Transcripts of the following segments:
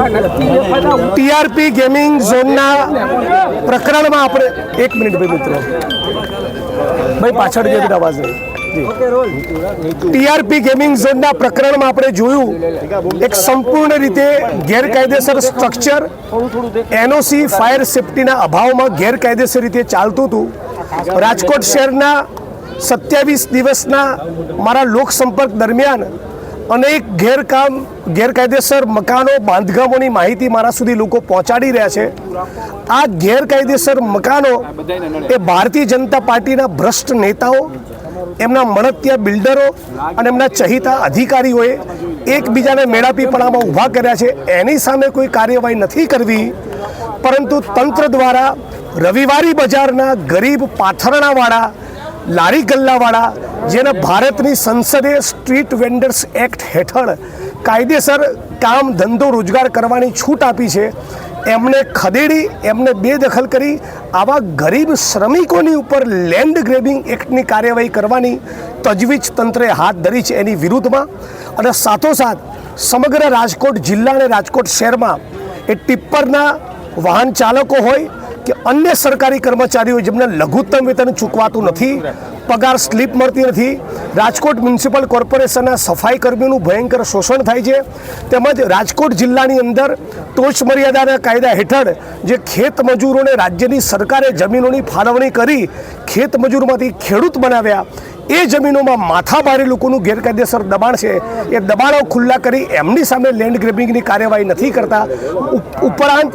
TRP gaming ઝોનના પ્રકરણમાં આપણે એક મિનિટ ભાઈ મિત્રો. ભાઈ પાછળ જે અવાજ. ટીઆરપી ગેમિંગ ઝોનના પ્રકરણમાં આપણે જોયું એક સંપૂર્ણ રીતે ગેરકાયદેસર સ્ટ્રક્ચર. એનઓસી, ફાયર સેફટીના અભાવમાં ગેરકાયદેસર રીતે ચાલતું હતું. રાજકોટ શહેરના સત્યાવીસ દિવસના મારા લોકસંપર્ક દરમિયાન અનેક ગેરકામ ગેરકાયદેસર મકાનો, બાંધકામોની માહિતી મારા સુધી લોકો પહોંચાડી રહ્યા છે. આ ગેરકાયદેસર મકાનો એ ભારતીય જનતા પાર્ટીના ભ્રષ્ટ નેતાઓ, એમના મળતિયા બિલ્ડરો અને એમના ચહિતા અધિકારીઓએ એકબીજાને મેળાપીપણામાં ઊભા કર્યા છે. એની સામે કોઈ કાર્યવાહી નથી કરવી, પરંતુ તંત્ર દ્વારા રવિવારી બજારના ગરીબ પાથરણાવાળા, લારી ગલ્લાવાળા જેને ભારતની સંસદે સ્ટ્રીટ વેન્ડર્સ એક્ટ હેઠળ કાયદેસર કામ, ધંધો, રોજગાર કરવાની છૂટ આપી છે. એમને ખદેડી, એમને બેદખલ કરી આવા ગરીબ શ્રમિકોની ઉપર લેન્ડ ગ્રેબિંગ એક્ટની કાર્યવાહી કરવાની તજવીજ તંત્રે હાથ ધરી છે એની વિરુદ્ધમાં. અને સાથોસાથ સમગ્ર રાજકોટ જિલ્લા અને રાજકોટ શહેરમાં એ ટિપ્પરના વાહન ચાલકો હોય કે અન્ય સરકારી કર્મચારીઓ જેમને લઘુત્તમ વેતન ચૂકવાતું નથી પગાર સ્લીપ મળતી નથી. રાજકોટ મ્યુનિસિપલ કોર્પોરેશનના સફાઈ કર્મીનું ભયંકર શોષણ થાય છે. તેમજ રાજકોટ જિલ્લાની અંદર ટોચ મર્યાદાના કાયદા હેઠળ જે ખેત મજૂરોને રાજ્યની સરકારે જમીનોની ફાળવણી કરી ખેત મજૂરમાંથી ખેડૂત બનાવ્યા એ જમીનોમાં માથાભારે લોકોનું ગેરકાયદેસર દબાણ છે. એ દબાણો ખુલ્લા કરી એમની સામે લેન્ડ ગ્રેબિંગની કાર્યવાહી નથી કરતા. ઉપરાંત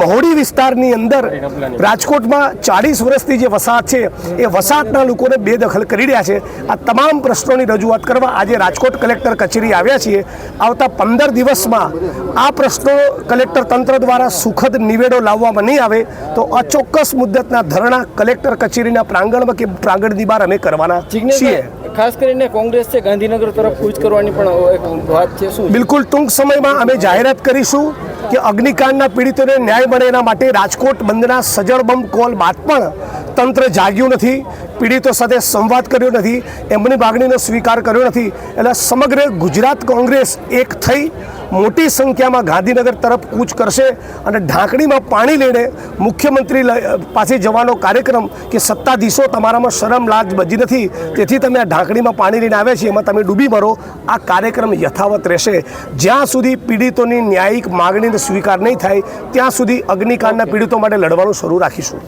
મહોડી વિસ્તારની અંદર રાજકોટમાં ચાળીસ વર્ષથી જે વસાહત છે, એ વસાહતના લોકોને બેદખલ કરી રહ્યા છે. આ તમામ પ્રશ્નોની રજૂઆત કરવા આજે રાજકોટ કલેક્ટર કચેરી આવ્યા છીએ. આવતા પંદર દિવસમાં આ પ્રશ્નો કલેક્ટર તંત્ર દ્વારા સુખદ નિવેડો લાવવામાં નહીં આવે તો અચોક્કસ મુદ્દતના ધરણા કલેક્ટર કચેરીના પ્રાંગણમાં કે પ્રાંગણની બહાર અમે કરવાના. છીએ ખાસ કરીને કોંગ્રેસ છે ગાંધીનગર તરફ કૂચ કરવાની પણ એક વાત છે શું બિલકુલ ટૂંક સમયમાં અમે જાહેરાત કરીશું કે અગ્નિકાંડના પીડિતોને ન્યાય મળે એના માટે રાજકોટ બંધના સજળબમ કોલ બાદ પણ તંત્ર જાગ્યું નથી પીડિતો સાથે સંવાદ કર્યો નથી એમની માગણીનો સ્વીકાર કર્યો નથી. એટલે સમગ્ર ગુજરાત કોંગ્રેસ એક થઈ. મોટી સંખ્યામાં ગાંધીનગર તરફ કૂચ કરશે અને ઢાંકણીમાં પાણી લઈને મુખ્યમંત્રી પાસે જવાનો કાર્યક્રમ કે સત્તાધીશો તમારામાં શરમ લાજ બજી નથી. તેથી તમે આ ઢાંકણીમાં પાણી લઈને આવ્યા છે એમાં તમે ડૂબી મરો. આ કાર્યક્રમ યથાવત રહેશે. જ્યાં સુધી પીડિતોની ન્યાયિક માગણીનો સ્વીકાર નહીં થાય, ત્યાં સુધી અગ્નિકાંડના પીડિતો માટે લડવાનું શરૂ રાખીશું.